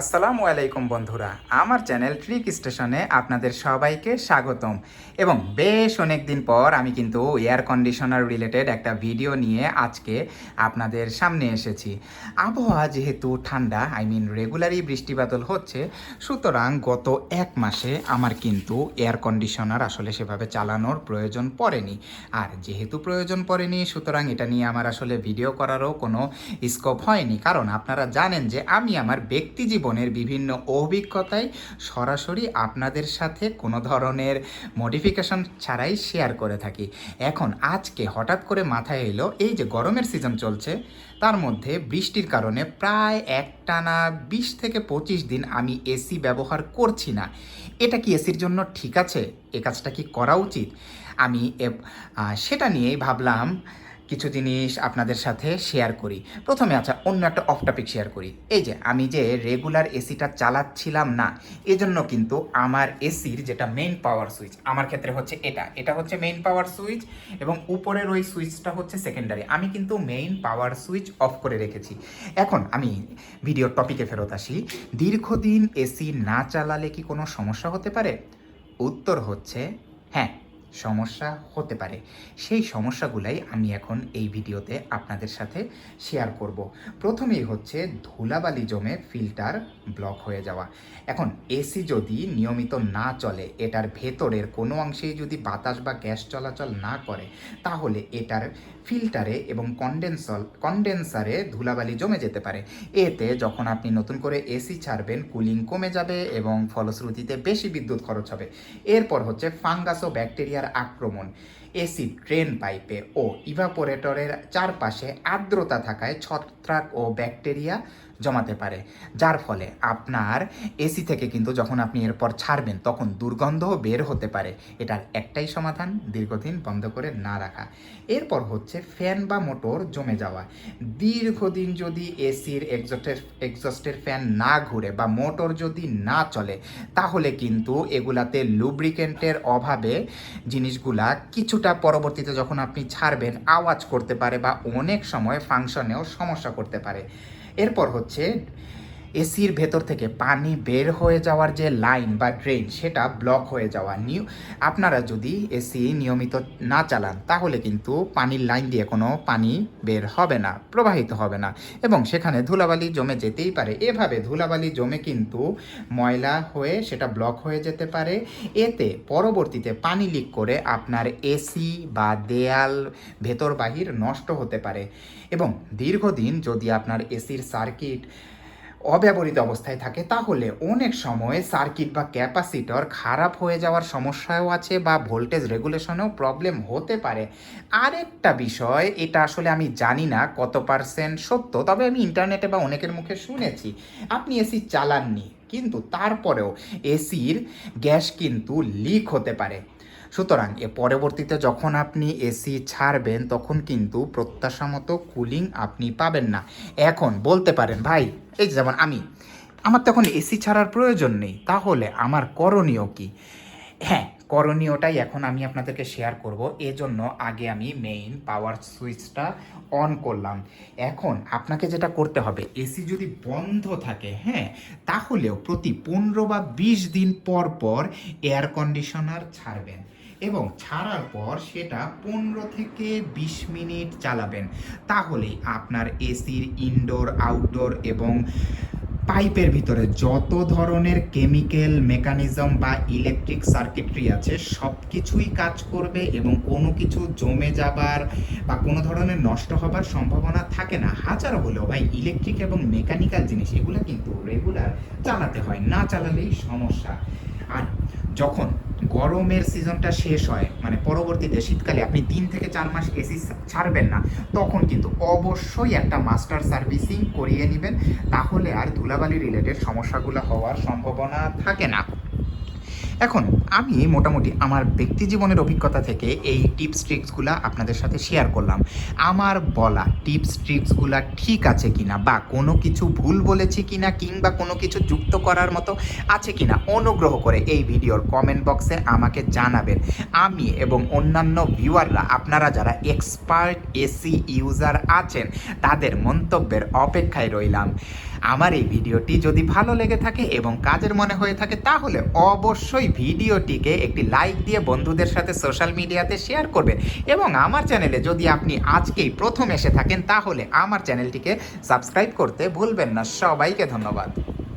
আসসালামু আলাইকুম বন্ধুরা, আমার চ্যানেল ট্রিক স্টেশনে আপনাদের সবাইকে স্বাগতম। এবং বেশ অনেক দিন পর আমি কিন্তু এয়ার কন্ডিশনার রিলেটেড একটা ভিডিও নিয়ে আজকে আপনাদের সামনে এসেছি। আবহাওয়া যেহেতু ঠান্ডা আই মিন রেগুলারই বৃষ্টি বাদল হচ্ছে, সুতরাং গত এক মাসে আমার কিন্তু এয়ার কন্ডিশনার আসলে সেভাবে চালানোর প্রয়োজন পড়েনি। আর যেহেতু প্রয়োজন পড়েনি, সুতরাং এটা নিয়ে আমার আসলে ভিডিও করারও কোনো স্কোপ হয়নি। কারণ আপনারা জানেন যে আমি আমার ব্যক্তি জীবনের বিভিন্ন অভিজ্ঞতায় সরাসরি আপনাদের সাথে কোনো ধরনের মডিফিকেশন ছাড়াই শেয়ার করে থাকি। এখন আজকে হঠাৎ করে মাথায় এলো, এই যে গরমের সিজন চলছে, তার মধ্যে বৃষ্টির কারণে প্রায় একটানা বিশ থেকে পঁচিশ দিন আমি এসি ব্যবহার করছি না। এটা কি এসির জন্য ঠিক আছে? এ কাজটা কি করা উচিত? আমি সেটা নিয়েই ভাবলাম কিছু জিনিস আপনাদের সাথে শেয়ার করি। প্রথমে আচ্ছা অন্য একটা অফ টপিক শেয়ার করি। এই যে, আমি যে রেগুলার এসিটা চালাচ্ছিলাম না, এজন্য কিন্তু আমার এসির যেটা মেইন পাওয়ার সুইচ আমার ক্ষেত্রে হচ্ছে এটা। এটা হচ্ছে মেইন পাওয়ার সুইচ এবং উপরের ওই সুইচটা হচ্ছে সেকেন্ডারি আমি কিন্তু মেইন পাওয়ার সুইচ অফ করে রেখেছি। এখন আমি ভিডিওর টপিকে ফেরত আসি। দীর্ঘদিন এসি না চালালে কি কোনো সমস্যা হতে পারে? উত্তর হচ্ছে হ্যাঁ। সমস্যা হতে পারে। সেই সমস্যাগুলাই আমি এখন এই ভিডিওতে আপনাদের সাথে শেয়ার করব। প্রথমেই হচ্ছে ধুলাবালি জমে ফিল্টার ব্লক হয়ে যাওয়া। এখন এসি যদি নিয়মিত না চলে, এটার ভেতরের কোনো অংশেই যদি বাতাস বা গ্যাস চলাচল না করে, তাহলে এটার ফিল্টারে এবং কন্ডেন্সল কন্ডেন্সারে ধুলাবালি জমে যেতে পারে। এতে যখন আপনি নতুন করে এসি ছাড়বেন কুলিং কমে যাবে এবং ফলশ্রুতিতে বেশি বিদ্যুৎ খরচ হবে। এরপর হচ্ছে ফাঙ্গাস ও ব্যাকটেরিয়ার আক্রমণ। এসি ড্রেন পাইপে ও ইভাপোরেটরের চারপাশে আর্দ্রতা থাকায় ছত্রাক ও ব্যাকটেরিয়া জমাতে পারে, যার ফলে আপনার এসি থেকে কিন্তু যখন আপনি এরপর ছাড়বেন, তখন দুর্গন্ধও বের হতে পারে। এটার একটাই সমাধান, দীর্ঘদিন বন্ধ করে না রাখা। এরপর হচ্ছে ফ্যান বা মোটর জমে যাওয়া। দীর্ঘদিন যদি এসির এক্সস্টের এক্সস্টের ফ্যান না ঘুরে বা মোটর যদি না চলে, তাহলে কিন্তু এগুলাতে লুব্রিকেন্টের অভাবে জিনিসগুলা কিছুটা পরবর্তীতে যখন আপনি ছাড়বেন, আওয়াজ করতে পারে বা অনেক সময় ফাংশনেও সমস্যা করতে পারে। এরপর হচ্ছে এসির ভেতর থেকে পানি বের হয়ে যাওয়ার যে লাইন বা ড্রেন, সেটা ব্লক হয়ে যাওয়া নিউ। আপনারা যদি এসি নিয়মিত না চালান, তাহলে কিন্তু পানির লাইন দিয়ে কোনো পানি বের হবে না, প্রবাহিত হবে না। এবং সেখানে ধুলাবালি জমে যেতেই পারে। এভাবে ধুলাবালি জমে কিন্তু ময়লা হয়ে সেটা ব্লক হয়ে যেতে পারে। এতে পরবর্তীতে পানি লিক করে আপনার এসি বা দেয়াল ভেতর বাহির নষ্ট হতে পারে। এবং দীর্ঘদিন যদি আপনার এসির সার্কিট অব্যবহৃত অবস্থায় থাকে, তাহলে অনেক সময় সার্কিট বা ক্যাপাসিটর খারাপ হয়ে যাওয়ার সমস্যাও আছে বা ভোল্টেজ রেগুলেশনেও প্রবলেম হতে পারে। আরেকটা বিষয়, এটা আসলে আমি জানি না কত পার্সেন্ট সত্য, তবে আমি ইন্টারনেটে বা অনেকের মুখে শুনেছি, আপনি এসি চালাননি, কিন্তু তারপরেও এসির গ্যাস কিন্তু লিক হতে পারে। সুতরাং এ পরবর্তীতে যখন আপনি এসি ছাড়বেন, তখন কিন্তু প্রত্যাশা মতো কুলিং আপনি পাবেন না। এখন বলতে পারেন, ভাই, এই যেমন আমি, আমার তখন এসি ছাড়ার প্রয়োজন নেই, তাহলে আমার করণীয় কি? হ্যাঁ করণীয়টাই এখন আমি আপনাদেরকে শেয়ার করব। এজন্য আগে আমি মেইন পাওয়ার সুইচটা অন করলাম। এখন আপনাকে যেটা করতে হবে, এসি যদি বন্ধ থাকে হ্যাঁ তাহলেও প্রতি পনেরো বা বিশ দিন পর পর এয়ার কন্ডিশনার ছাড়বেন। এবং ছাড়ার পর সেটা পনেরো থেকে বিশ মিনিট চালাবেন। তাহলেই আপনার এসির ইনডোর আউটডোর এবং পাইপের ভিতরে যত ধরনের কেমিক্যাল মেকানিজম বা ইলেকট্রিক সার্কিটরি আছে সব কিছুই কাজ করবে এবং কোনো কিছু জমে যাবার বা কোনো ধরনের নষ্ট হবার সম্ভাবনা থাকে না। হাজার হলেও ভাই ইলেকট্রিক এবং মেকানিক্যাল জিনিস, এগুলো কিন্তু রেগুলার চালাতে হয়। না চালালেই সমস্যা। আর যখন গরমের সিজনটা শেষ হয় মানে পরবর্তীতে শীতকালে আপনি তিন থেকে চার মাস এসি ছাড়বেন না, তখন কিন্তু অবশ্যই একটা মাস্টার সার্ভিসিং করিয়ে নেবেন, তাহলে আর ধুলাবালি রিলেটেড সমস্যাগুলো হওয়ার সম্ভাবনা থাকে না। এখন আমি মোটামুটি আমার ব্যক্তি জীবনের অভিজ্ঞতা থেকে এই টিপস ট্রিক্সগুলো আপনাদের সাথে শেয়ার করলাম। আমার বলা টিপস ট্রিক্সগুলো ঠিক আছে কিনা বা কোনো কিছু ভুল বলেছি কিনা কিংবা কোনো কিছু যুক্ত করার মতো আছে কিনা অনুগ্রহ করে এই ভিডিওর কমেন্ট বক্সে আমাকে জানাবেন। আমি এবং অন্যান্য ভিউয়াররা আপনারা যারা এক্সপার্ট এসি ইউজার আছেন, তাদের মন্তব্যের অপেক্ষায় রইলাম। আমার এই ভিডিওটি যদি ভালো লেগে থাকে এবং কাজের মনে হয়ে থাকে, তাহলে অবশ্যই ভিডিওটিকে একটি লাইক দিয়ে বন্ধুদের সাথে সোশ্যাল মিডিয়াতে শেয়ার করবেন এবং আমার চ্যানেলে যদি আপনি আজকেই প্রথম এসে থাকেন, তাহলে আমার চ্যানেলটিকে সাবস্ক্রাইব করতে ভুলবেন না। সবাইকে ধন্যবাদ।